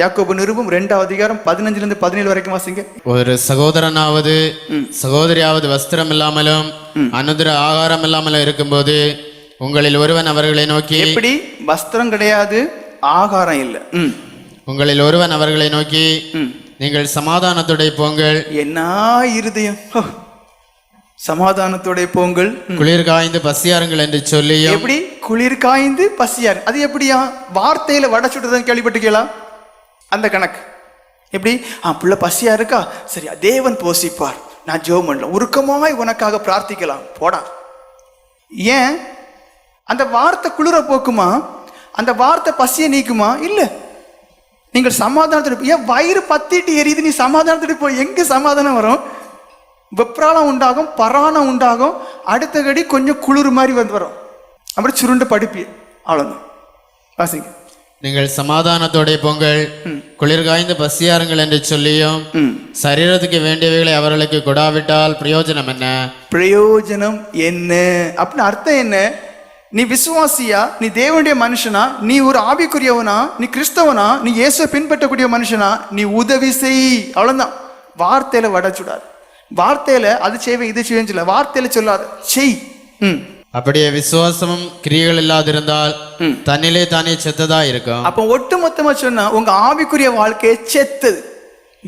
யாக்கோபு நிருபம் ரெண்டாவது அதிகாரம் பதினஞ்சுல இருந்து பதினேழு வரைக்கும் வாசிங்க. ஒரு சகோதரனாவது சகோதரியாவது வஸ்திரம் இல்லாமலும் அனுதிர ஆகாரம் இல்லாமலும் இருக்கும்போது உங்களில் ஒருவன் அவர்களை நோக்கி எப்படி? வஸ்திரம் கிடையாது ஆகாரம் இல்லை. உங்களில் ஒருவன் அவர்களை நோக்கி நீங்கள் சமாதானத்துடைய போங்கள். என்ன இருதயம். சமாதானத்தோட போங்கள். குளிர் காய்ந்து பசியாருங்கள் என்று சொல்லியும் எப்படி? குளிர் காய்ந்து பசியார். அது எப்படியா? வார்த்தையில வடை சுடுறதுன்னு கேள்விப்பட்டிருக்கீங்களா? அந்த கணக்கு. எப்படி? ஆ பிள்ளை பசியா இருக்கா? சரி தேவன் போசிப்பார். நான் ஜெபம் பண்ணலாம். உருக்கமாய் உனக்காக பிரார்த்திக்கலாம். போடா. ஏன்? அந்த வார்த்தை குளிர போக்குமா? அந்த வார்த்தை பசியை நீக்குமா? இல்லை. நீங்கள் சமாதானத்துக்கு ஏன் வயிறு பத்திட்டு எரியுது? நீ சமாதானத்துக்கு போய் எங்கே சமாதானம் வரும்? வெப்ராளம் உண்டாகும் பராணம் உண்டாகும் அடுத்த கடி கொஞ்சம் குளிர் மாதிரி வந்து வரும். அப்புறம் சுருண்டு படுப்பி அவ்வளோதான் வாசிங்க. நீங்கள் சமாதானத்தோடைய பொங்கல் குளிர் காய்ந்து பசியாருங்கள் என்று சொல்லியும் சரீரத்துக்கு வேண்டியவைகளை அவர்களுக்கு கொடாவிட்டால் பிரயோஜனம் என்ன? பிரயோஜனம் என்ன? அப்படின்னு அர்த்தம் என்ன? நீ விசுவாசியா? நீ தேவனுடைய மனுஷனா? நீ ஒரு ஆவிக்குரியவனா? நீ கிறிஸ்தவனா? நீ இயேசுவை பின்பற்றக்கூடிய மனுஷனா? நீ உதவி செய். அவ்வளவுதான். வார்த்தையில வடச்சுடாது வார்த்தையில அது செய்வேன் இது செய்வேன்னு சொல்ல வார்த்தையில சொல்லாத. செய். ம். அப்படியே விசுவாசமும் கிரியைகள் இல்லாதிருந்தால் தன்னிலே தானே செத்ததா இருக்கும்? அப்போ ஒட்டுமொத்தமா சொன்னா உங்க ஆவிக்குரிய வாழ்க்கையை செத்தது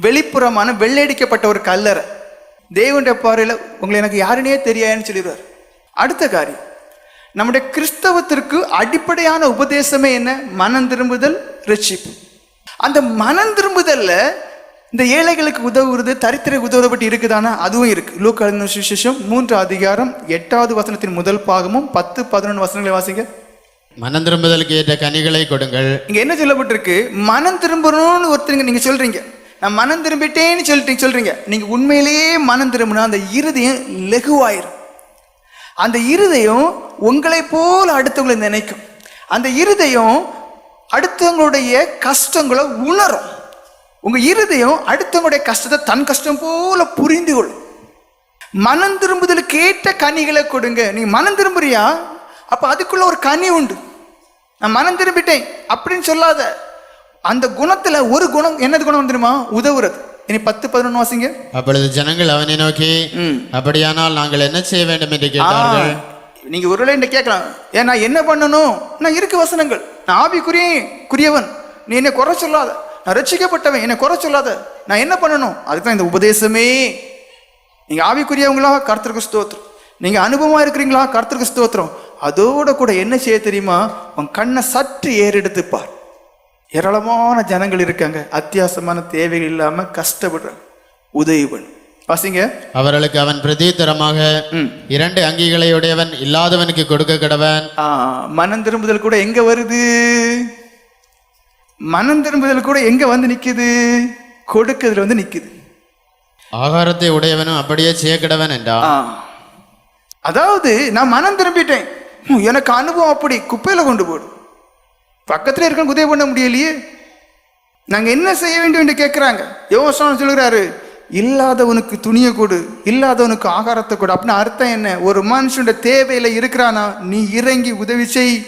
வெளிப்புறமான வெள்ளையடிக்கப்பட்ட ஒரு கல்லறை. தேவனுடைய பார்வையில உங்களை எனக்கு யாருனே தெரியாதுன்னு சொல்லிடுவார். அடுத்த காரியம். நம்முடைய கிறிஸ்தவத்திற்கு அடிப்படையான உபதேசமே என்ன? மனம் திரும்புதல் ரட்சிப்பு. அந்த மனம் திரும்புதல்ல இந்த ஏழைகளுக்கு உதவுறது தரித்திர உதவுறப்பட்டு இருக்குதானா? அதுவும் இருக்கு. லூக்கா சுவிசேஷம் மூன்று அதிகாரம் எட்டாவது வசனத்தின் முதல் பாகமும் பத்து பதினொன்று வசனங்களை வாசிங்க. மனம் திரும்புதலுக்கு ஏற்ற கனிகளை கொடுங்கள். இங்க என்ன சொல்லப்பட்டிருக்கு? மனம் திரும்பணும்னு ஒருத்தருங்க நீங்க சொல்றீங்க. நான் மனம் திரும்பிட்டேன்னு சொல்லிட்டு சொல்றீங்க. நீங்க உண்மையிலேயே மனம் திரும்பினா அந்த இருதயம் லெகுவாயிரும். அந்த இருதயம் உங்களை போல அடுத்தவங்களை நினைக்கும். அந்த இருதயம் அடுத்தவங்களுடைய கஷ்டங்களை உணரும். உங்க இருதயம் அடுத்தவங்களுடைய கஷ்டத்தை தன் கஷ்டம் போல புரிந்து கொள்ளும் மனம் திரும்புதலுக்கு ஏற்ற கனிகளை கொடுங்க. நீ மனம் திரும்புறியா? அப்ப அதுக்குள்ள ஒரு கனி உண்டு. நான் மனம் திரும்பிட்டேன் அப்படின்னு சொல்லாத. அந்த குணத்துல ஒரு குணம் என்னது குணம் தெரியுமா? உதவுறது. இனி பத்து பதினொன்று வாசிங்க. அப்பொழுது ஜனங்கள் அவனை நோக்கி. அப்படியானால் நாங்கள் என்ன செய்ய வேண்டும்? என்று கேட்டார்கள். நீங்க ஒருவேளை என்ன கேட்கலாம். ஏன் நான் என்ன பண்ணணும்? நான் இருக்கு வசனங்கள். நான் ஆவிக்குரிய குறியவன் நீ என்னை குறை சொல்லாத. நான் ரட்சிக்கப்பட்டவன் என்னை குறை சொல்லாத. நான் என்ன பண்ணணும்? அதுக்கு தான் இந்த உபதேசமே. நீங்க ஆவிக்குரியவங்களா கர்த்தருக்கு ஸ்தோத்திரம். நீங்க அனுபவமா இருக்கிறீங்களா? கர்த்தருக்கு ஸ்தோத்திரம். அதோட கூட என்ன செய்ய தெரியுமா? உன் கண்ணை சற்று ஏறெடுத்து பார். ஏராளமான ஜனங்கள் இருக்காங்க. அத்தியாவசியமான தேவைகள் இல்லாம கஷ்டப்படுறாங்க. உதவி பண்ணு. வாசிங்க. அவர்களுக்கு அவன் பிரதித்தரமாக இரண்டு அங்கிகளை உடையவன் இல்லாதவனுக்கு கொடுக்க கடவன். ஆ, மனம் திரும்புதல் கூட எங்க வருது? மனம் திரும்புதல் கூட எங்க வந்து நிக்குது? கொடுக்கிறதுல வந்து நிக்குது. ஆகாரத்தை உடையவனும் அப்படியே செய்ய கடவன் என்றான் ஆ. அதாவது நான் மனம் திரும்பிட்டேன். எனக்கு அனுபவம் அப்படி குப்பையில கொண்டு போடு. பக்கத்துல இருக்க உதவி பண்ண முடியலையே. நாங்க என்ன செய்ய வேண்டும் என்று கேட்கிறாங்க யோசனம் சொல்கிறாரு இல்லாதவனுக்கு துணியை கொடு இல்லாதவனுக்கு ஆகாரத்தை கொடு. அப்படின்னு அர்த்தம் என்ன? ஒரு மனுஷனுடைய தேவையில இருக்கிறானா? நீ இறங்கி உதவி செய்.